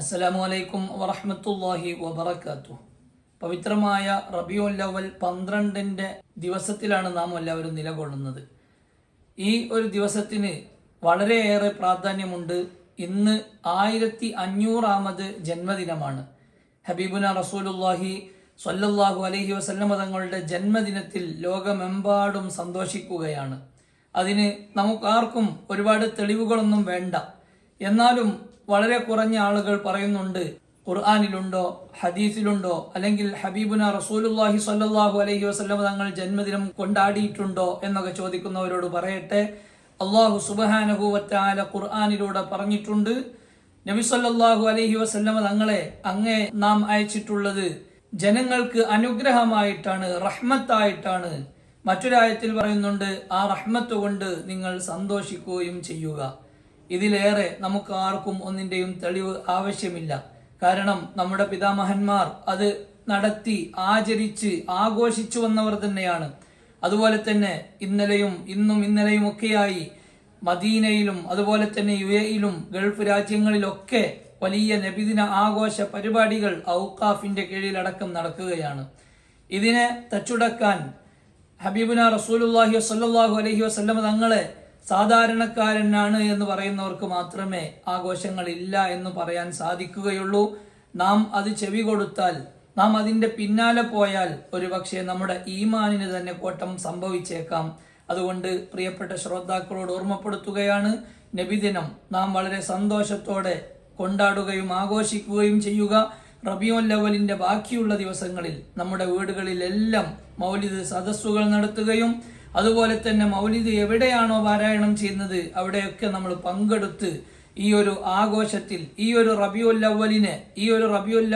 അസ്സലാമു അലൈക്കും വറഹമത്തല്ലാഹി വബർക്കാത്തു പവിത്രമായ റബിയുൽ ലവൽ പന്ത്രണ്ടിന്റെ ദിവസത്തിലാണ് നാം എല്ലാവരും നിലകൊള്ളുന്നത്. ഈ ഒരു ദിവസത്തിന് വളരെയേറെ പ്രാധാന്യമുണ്ട്. ഇന്ന് ആയിരത്തി അഞ്ഞൂറാമത് ജന്മദിനമാണ്. ഹബീബുന റസൂലുല്ലാഹി സ്വല്ലല്ലാഹു അലഹി വസല്ലമ തങ്ങളുടെ ജന്മദിനത്തിൽ ലോകമെമ്പാടും സന്തോഷിക്കുകയാണ്. അതിന് നമുക്കാർക്കും ഒരുപാട് തെളിവുകളൊന്നും വേണ്ട. എന്നാലും വളരെ കുറഞ്ഞ ആളുകൾ പറയുന്നുണ്ട് ഖുർആാനിലുണ്ടോ ഹദീസിലുണ്ടോ അല്ലെങ്കിൽ ഹബീബുന റസൂലുല്ലാഹി സല്ലാഹു അലൈഹി വസല്ലം തങ്ങൾ ജന്മദിനം കൊണ്ടാടിയിട്ടുണ്ടോ എന്നൊക്കെ ചോദിക്കുന്നവരോട് പറയട്ടെ. അള്ളാഹു സുബഹാനഹുവറ്റാല ഖുർആാനിലൂടെ പറഞ്ഞിട്ടുണ്ട് നബി സല്ലാഹു അലൈഹി വസ്ലമ തങ്ങളെ അങ്ങേ നാം അയച്ചിട്ടുള്ളത് ജനങ്ങൾക്ക് അനുഗ്രഹമായിട്ടാണ് റഹ്മത്തായിട്ടാണ്. മറ്റൊരായത്തിൽ പറയുന്നുണ്ട് ആ റഹ്മത്ത് കൊണ്ട് നിങ്ങൾ സന്തോഷിക്കുകയും ചെയ്യുക. ഇതിലേറെ നമുക്ക് ആർക്കും ഒന്നിന്റെയും തെളിവ് ആവശ്യമില്ല. കാരണം നമ്മുടെ പിതാമഹന്മാർ അത് നടത്തി ആചരിച്ച് ആഘോഷിച്ചു വന്നവർ തന്നെയാണ്. അതുപോലെ തന്നെ ഇന്നലെയും ഇന്നും ഇന്നലെയും ഒക്കെയായി മദീനയിലും അതുപോലെ തന്നെ യു എയിലും ഗൾഫ് രാജ്യങ്ങളിലൊക്കെ വലിയ നബിദിന ആഘോഷ പരിപാടികൾ ഔക്കാഫിന്റെ കീഴിലടക്കം നടക്കുകയാണ്. ഇതിനെ തച്ചുടക്കാൻ ഹബീബുന റസൂലുല്ലാഹി വസല്ലല്ലാഹു അലഹി വസല്ലമ തങ്ങളെ സാധാരണക്കാരനാണ് എന്ന് പറയുന്നവർക്ക് മാത്രമേ ആഘോഷങ്ങൾ ഇല്ല എന്ന് പറയാൻ സാധിക്കുകയുള്ളൂ. നാം അത് ചെവി കൊടുത്താൽ നാം അതിന്റെ പിന്നാലെ പോയാൽ ഒരുപക്ഷെ നമ്മുടെ ഈമാനിന് തന്നെ കോട്ടം സംഭവിച്ചേക്കാം. അതുകൊണ്ട് പ്രിയപ്പെട്ട ശ്രോതാക്കളോട് ഓർമ്മപ്പെടുത്തുകയാണ് നബിദിനം നാം വളരെ സന്തോഷത്തോടെ കൊണ്ടാടുകയും ആഘോഷിക്കുകയും ചെയ്യുക. റബിയോ ലവലിന്റെ ബാക്കിയുള്ള ദിവസങ്ങളിൽ നമ്മുടെ വീടുകളിലെല്ലാം മൗലിദ് സദസ്സുകൾ നടത്തുകയും അതുപോലെ തന്നെ മൗലിദ് എവിടെയാണോ പാരായണം ചെയ്യുന്നത് അവിടെയൊക്കെ നമ്മൾ പങ്കെടുത്ത് ഈ ഒരു ആഘോഷത്തിൽ ഈ ഒരു റബിയുൽ അവലിനെ ഈ ഒരു റബിയുൽ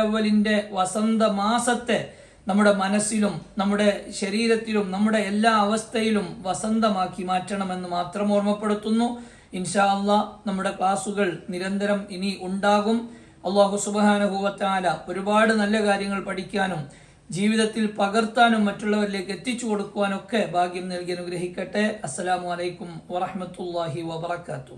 വസന്ത മാസത്തെ നമ്മുടെ മനസ്സിലും നമ്മുടെ ശരീരത്തിലും നമ്മുടെ എല്ലാ അവസ്ഥയിലും വസന്തമാക്കി മാറ്റണമെന്ന് മാത്രം ഓർമ്മപ്പെടുത്തുന്നു. ഇൻഷാ അള്ളാ നമ്മുടെ ക്ലാസുകൾ നിരന്തരം ഇനി ഉണ്ടാകും. അള്ളാഹു സുബാനുഭൂവത്താല ഒരുപാട് നല്ല കാര്യങ്ങൾ പഠിക്കാനും ജീവിതത്തിൽ പകർത്താനും മറ്റുള്ളവരിലേക്ക് എത്തിച്ചു കൊടുക്കുവാനൊക്കെ ഭാഗ്യം നൽകി അനുഗ്രഹിക്കട്ടെ. അസ്സലാമു അലൈക്കും വറഹമത്തല്ലാഹി വബർക്കാത്തു